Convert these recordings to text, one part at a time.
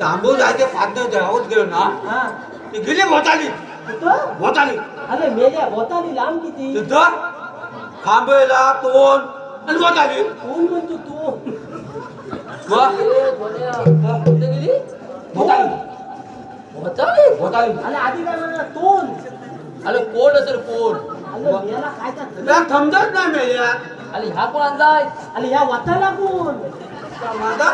तांबू जायचे पाच धावत गेलो ना ते गेली भोताली कुठं भोताली अरे मेल्या बोताली लांब किती तिथं खांबेला तोंड आणि भोताली कोण म्हणतो तू कुठे गेली भोताली होताली भोताली आणि आधी काय म्हणा तोंड अरे कोण असेल कोण अरे समजत नाही मेल्या अरे ह्या कोण आणलाय अरे ह्या वाटायला कोण माझा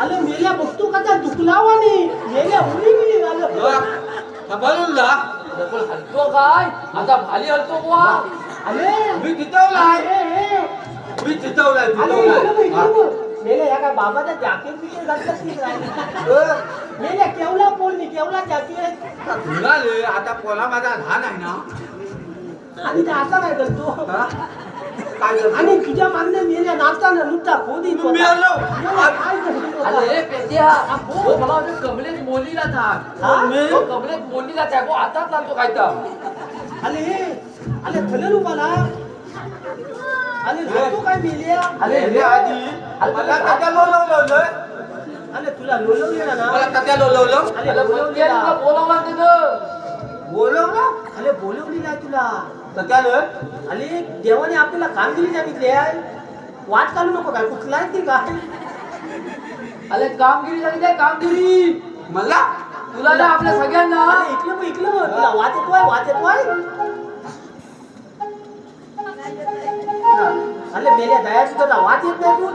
अरे मेल्या बघतो का त्या दुखलावानी? मेल्या उडी आलं. जा. अरे पण हलतो काय? आता भाली हलतो बुवा. अरे. मी ए, मी चितवलाय अरे इकडं बघ, इकडं चितवलाय बघ. मेल्या या काय बाबाचा जॅकेट बिकेट घातलं की काय मेल्या केवला केवला जॅकेट तुला आता पोला माझा लहान आहे ना? आणि ते आता काय करतो? काय? आणि तुझ्या मागणे मेल्या नाचताना नुसता खोदी मी मेलो. काय करतो अरे पेट्या हो मला वाटतं कमलेत मोलीला थांब हा? मी? तो मोलीला थांब हो आताच लागतो काय तर. अरे अरे थलन उभाला अरे लागतो काय मेल्या? अरे हे आधी. मला कट्या लोलवलं अरे तुला लोलवलेला ना? मला कट्या लोलवलं. अरे अरे बोलवलेला तुला बोलावं तिथं बोलवलं? अरे बोलवलेला तुला कट्यालं अरे देवाने आपल्याला कामगिरी सांगितली आहे वाट काढू नको काय कुठला आहे ती काय अरे कामगिरी सांगितली कामगिरी. मला? तुला ना आपल्या सगळ्यांना इकलं बघ इकलं बघ तुला वाच येतोय वाच येतोय. अरे मेल्या दया तुझा वाच येत नाही तू.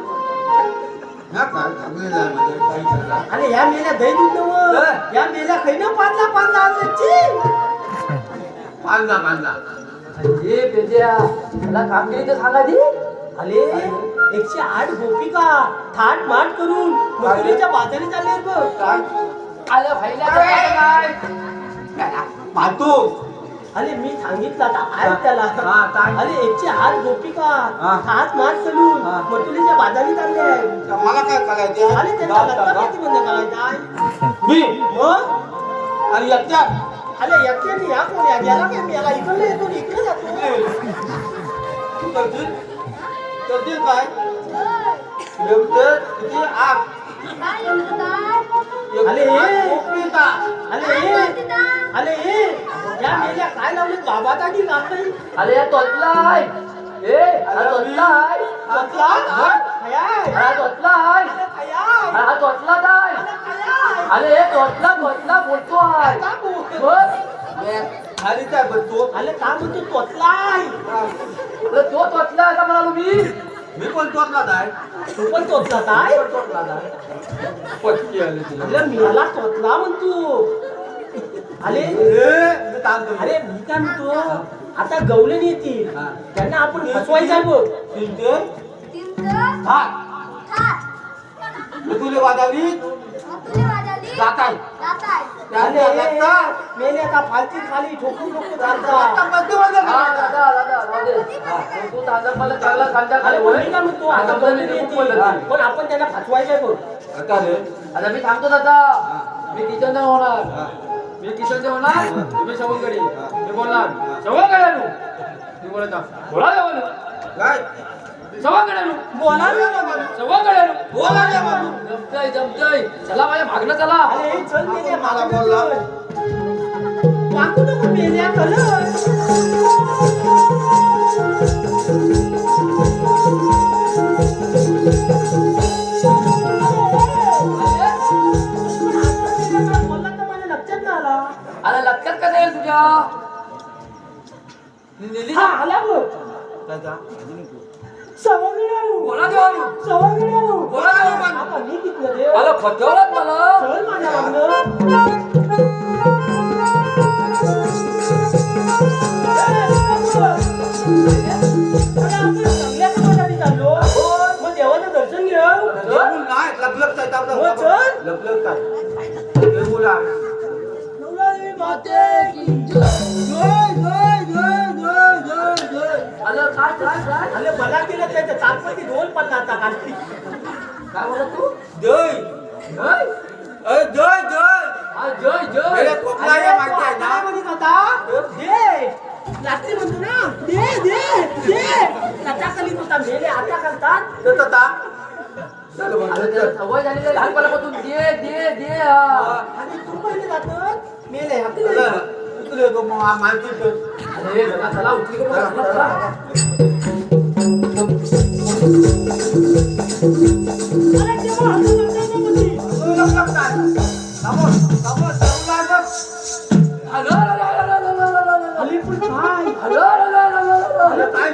अरे या मेल्या दही दूध नव. या मेल्या खैनं पाडला पाडला आणल्याची पांदा मला कामगिरी तर सांगा दी. अरे एकशे आठ गोपिका थाट माट करून मजुरीच्या बाजारी चालले बघ. आलं पाहतो अरे मी सांगितलं आता ऐक त्याला? अरे एकशे आठ गोपिका हा. थाट माट करून. मजुरीच्या बाजारी चालले मला काय करायचं? अरे किती बंद करायचा? मी? आणि एकट्या मी याला इकडलं येतो इकडे जातो. तू करशील करशील काय एवढं किती आग. अरे हे. अरे हे अरे हे या मेल्या काय लावले? बाबाचा की काय अरे या तोतलाय. ए हा तोतलाय. खयाय हा तोतलाय. हा तोतला अरे तोतला तोतला बोलतो आहे का बोल? बस खालीच आहे बघ तो. अरे का म्हणतो तोतलाय अरे तो तोतला आहे का म्हणालो मी? मी पण तोडला आहे. तू पण तोतला काय तोडला आहे. पटकी आली तिला. अरे मीला तोतला म्हणतो. अरे मी काम करतो. अरे मी काय म्हणतो? आता गवलन येतील. त्यांना आपण फसवायचं आहे बघ हा. तुले वाजावी जात मेले आता फालती खाली पण आता आपण त्यांना मी सांगतो दादा. मी किचन होणार. मी किचन होणार. तुम्ही सवंगडी मी बोलणार. सवंगड्यानु मी बोलत बोला काय? सवंगड्यानु बोला ना बाबा. सवंगड्यानु बोला रे बाबू. जमतय जमतय चला माझ्या मागणं चला अरे चल मेले मला बोलला. वाकू नको मेल्या अरे लक्षात कसं येईल तुझ्या हा आला बघ त्याचा सवंगड्यानु बोला देवानु सवंगड्यानु बोला देवानु आता मी कितलं देव मला फटवलं मला चल माझ्या मागं मग देवाचं दर्शन घेऊ देऊळ नाही लपलप काय चावलं. हो, चल. लपलप काय देऊला. नवरात्री माते की जय, जय, अरे मला केलं त्याच्या चालपती दोन पडला आता खाली काय बोलत तू? जय. जय? अरे जय जय. जय जय. म्हणत होता दे. रात्री म्हणतो ना? दे दे दे. होता मेले आता करतात. आता. सवय आहे लहानपणापासून दे दे दे. हा. आणि तू पहिले जात मेले हकले उतरे तो अरे चला चला. पण काय काय काय काय?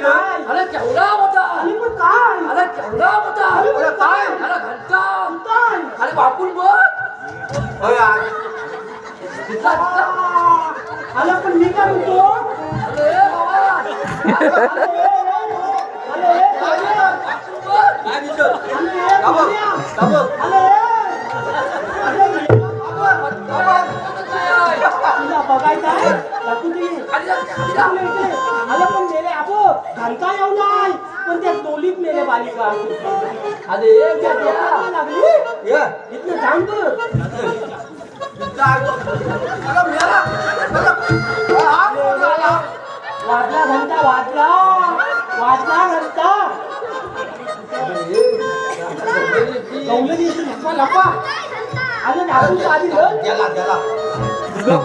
काय अरे मी काय म्हणतो अरे बाबा अरे अरे वाकून बघ काय दिसत अरे दाबव, अरे दाबव. अरे अरे बाबा, दिसतच नाही आहे. तुला बघायचं आहे दे इकडे, अरे पण मेले अबो घंटा येऊ नाही पण त्या डोलीत मेले बालिका त्या द्या. डोक्याला लागली इथनं वाजला घंटा वाजला वाजला घंटा गवलेली इथे लपा लपा अरे दाखवू आधी ग. गेला गेला